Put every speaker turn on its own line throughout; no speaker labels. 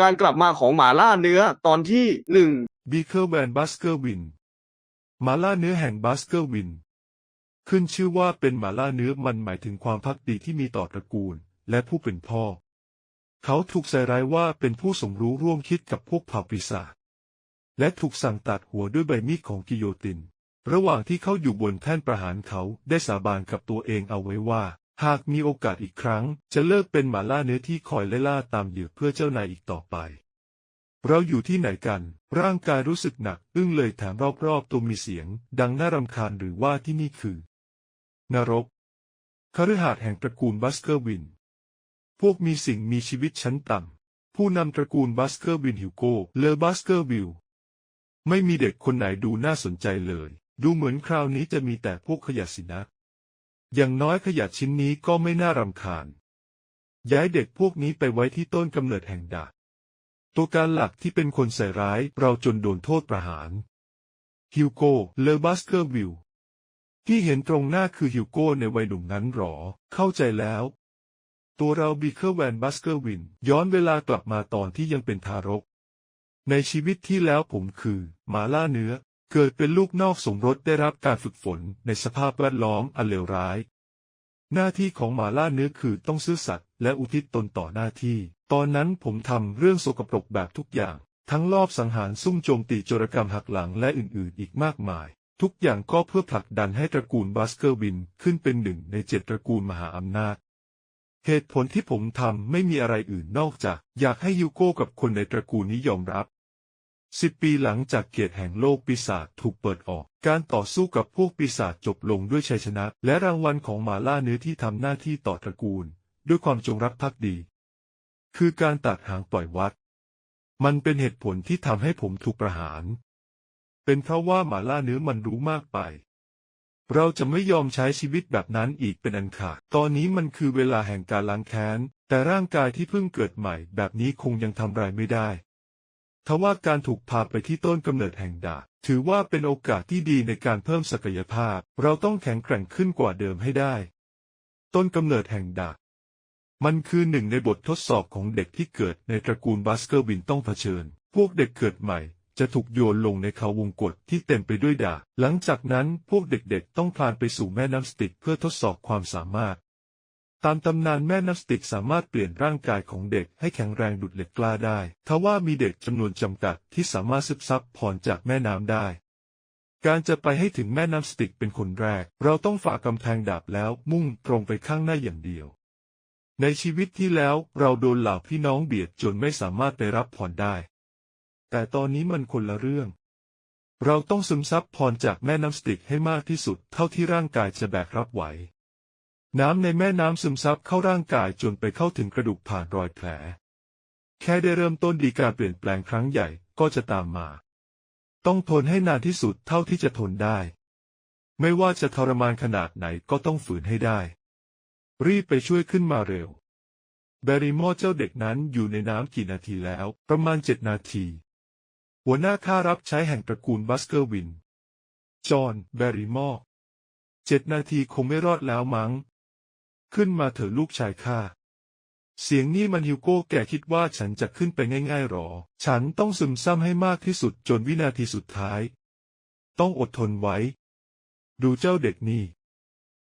การกลับมาของหมาล่าเนื้อตอนที่หนึ่ง
บีเคิลแวนบัสเกอร์วินหมาล่าเนื้อแห่งบัสเกอร์วิน ขึ้นชื่อว่าเป็นหมาล่าเนื้อมันหมายถึงความพักดีที่มีต่อตระกูล และผู้เป็นพ่อ เขาถูกใส่ร้ายว่าเป็นผู้สมรู้ร่วมคิดกับพวกเผ่าปีศาจและถูกสั่งตัดหัวด้วยใบมีดของกิโยติน ระหว่างที่เขาอยู่บนแท่นประหารเขาได้สาบานกับตัวเองเอาไว้ว่า หากมีโอกาสอีกครั้ง จะเลิกเป็นหมาล่าเนื้อที่คอยไล่ล่าตามเหยื่อเพื่อเจ้านายอีกต่อไป เราอยู่ที่ไหนกัน ร่างกายรู้สึกหนัก อึ้งเลยแถมรอบๆตัวมีเสียง ดังน่ารำคาญหรือว่าที่นี่คือ นรกคฤหาสน์แห่งตระกูลบัสเกอร์วิน พวกมีสิ่งมีชีวิตชั้นต่ำ ผู้นำตระกูลบัสเกอร์วินฮิวโกเลอบัสเกอร์วิลไม่มีเด็กคนไหนดูน่าสนใจเลย ดูเหมือนคราวนี้จะมีแต่พวกขยะสินะ อย่างน้อยขยะชิ้นนี้ก็ไม่น่ารำคาญ ย้ายเด็กพวกนี้ไปไว้ที่ต้นกำเนิดแห่งดาตัวการหลักที่เป็นคนใส่ร้ายเราจนโดนโทษประหาร ฮิวโก เลอบัสเกอร์วิล ที่เห็นตรงหน้าคือฮิวโก้ในวัยหนุ่มนั้นหรอ เข้าใจแล้ว ตัวเราบีเคิลแวนบัสเกอร์วิน ย้อนเวลากลับมาตอนที่ยังเป็นทารก ในชีวิตที่แล้วผมคือหมาล่าเนื้อ เกิดเป็นลูกนอกสมรสได้รับการฝึกฝนในสภาพแวดล้อมอันเลวร้าย หน้าที่ของหมาล่าเนื้อคือต้องซื่อสัตย์และอุทิศตนต่อหน้าที่ ตอนนั้นผมทำเรื่องโสกปรกแบบทุกอย่าง ทั้งลอบสังหารซุ่มโจมตีโจรกรรมหักหลังและอื่นๆ อีกมากมาย ทุกอย่างก็เพื่อผลักดันให้ตระกูลบัสเกอร์วินขึ้นเป็นหนึ่งในเจ็ดตระกูลมหาอำนาจเหตุผลที่ผมทำไม่มีอะไรอื่นนอกจาก อยากให้ยูโก้กับคนในตระกูลนี้ยอมรับ สิบปีหลังจากเกียรติแห่งโลกปีศาจถูกเปิดออก การต่อสู้กับพวกปีศาจจบลงด้วยชัยชนะ และรางวัลของหมาล่าเนื้อที่ทำหน้าที่ต่อตระกูล ด้วยความจงรักภักดี คือการตัดหางปล่อยวัด มันเป็นเหตุผลที่ทำให้ผมถูกประหาร เป็นเพราะว่าหมาล่าเนื้อมันรู้มากไป เราจะไม่ยอมใช้ชีวิตแบบนั้นอีกเป็นอันขาด ตอนนี้มันคือเวลาแห่งการล้างแค้น แต่ร่างกายที่เพิ่งเกิดใหม่ แบบนี้คงยังทำไรไม่ได้ ทว่าการถูกพาไปที่ต้นกำเนิดแห่งดาบถือว่าเป็นโอกาสที่ดีในการเพิ่มศักยภาพ เราต้องแข็งแกร่งขึ้นกว่าเดิมให้ได้ ต้นกำเนิดแห่งดาบมันคือหนึ่งในบททดสอบของเด็กที่เกิดในตระกูลบัสเกอร์วินต้องเผชิญ พวกเด็กเกิดใหม่จะถูกโยนลงในเขาวงกฏที่เต็มไปด้วยดาบหลังจากนั้นพวกเด็กๆต้องพลานไปสู่แม่น้ำสติกเพื่อทดสอบความสามารถ ตามตำนานแม่น้ำสติกสามารถเปลี่ยนร่างกายของเด็กให้แข็งแรงดุดเหล็กกล้าได้ ทว่ามีเด็กจำนวนจำกัดที่สามารถซึบซับผ่อนจากแม่น้ำได้ การจะไปให้ถึงแม่น้ำสติกเป็นคนแรก เราต้องฝ่ากำแพงดาบแล้วมุ่งตรงไปข้างหน้าอย่างเดียว ในชีวิตที่แล้วเราโดนเหล่าพี่น้องเบียดจนไม่สามารถไปรับผ่อนได้ แต่ตอนนี้มันคนละเรื่อง เราต้องซึมซับพรจากแม่น้ำสติกให้มากที่สุดเท่าที่ร่างกายจะแบกรับไหว น้ำในแม่น้ำซึมซับเข้าร่างกายจนไปเข้าถึงกระดูกผ่านรอยแผล แค่ได้เริ่มต้นดีการเปลี่ยนแปลงครั้งใหญ่ก็จะตามมา ต้องทนให้นานที่สุดเท่าที่จะทนได้ ไม่ว่าจะทรมานขนาดไหนก็ต้องฝืนให้ได้ รีบไปช่วยขึ้นมาเร็ว แบริมอเจ้าเด็กนั้นอยู่ในน้ำกี่นาทีแล้ว ประมาณเจ็ดนาที หัวหน้าข้ารับใช้แห่งตระกูลบัสเกอร์วิน จอห์น แบริมอร์เจ็ดนาทีคงไม่รอดแล้วมั้ง ขึ้นมาเถอะลูกชายข้า เสียงนี่มันฮิวโก้แกคิดว่าฉันจะขึ้นไปง่ายๆหรอ ฉันต้องซึมซ้ำให้มากที่สุดจนวินาทีสุดท้าย ต้องอดทนไว้ ดูเจ้าเด็กนี่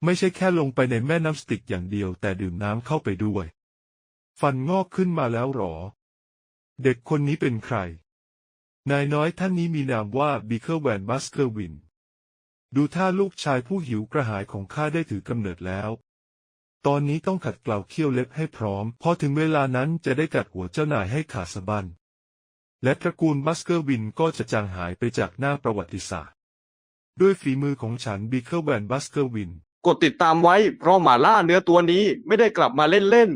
ไม่ใช่แค่ลงไปในแม่น้ำสติกอย่างเดียวแต่ดื่มน้ำเข้าไปด้วย ฟันงอกขึ้นมาแล้วหรอ เด็กคนนี้เป็นใคร นายน้อยท่านนี้มีนามว่าบิเคิลแวนบัสเกอร์วินดูท่าลูกชายผู้หิวกระหายของข้าได้ถือกำเนิดแล้ว ตอนนี้ต้องขัดเกลาเขี้ยวเล็บให้พร้อม พอถึงเวลานั้นจะได้กัดหัวเจ้านายให้ขาดสะบั้นและตระกูลบัสเกอร์วินก็จะจางหายไปจากหน้าประวัติศาสตร์ ด้วยฝีมือของฉันบิเคิลแวนบัสเกอร์วิน
กดติดตามไว้เพราะหมาล่าเนื้อตัวนี้ไม่ได้กลับมาเล่นเล่น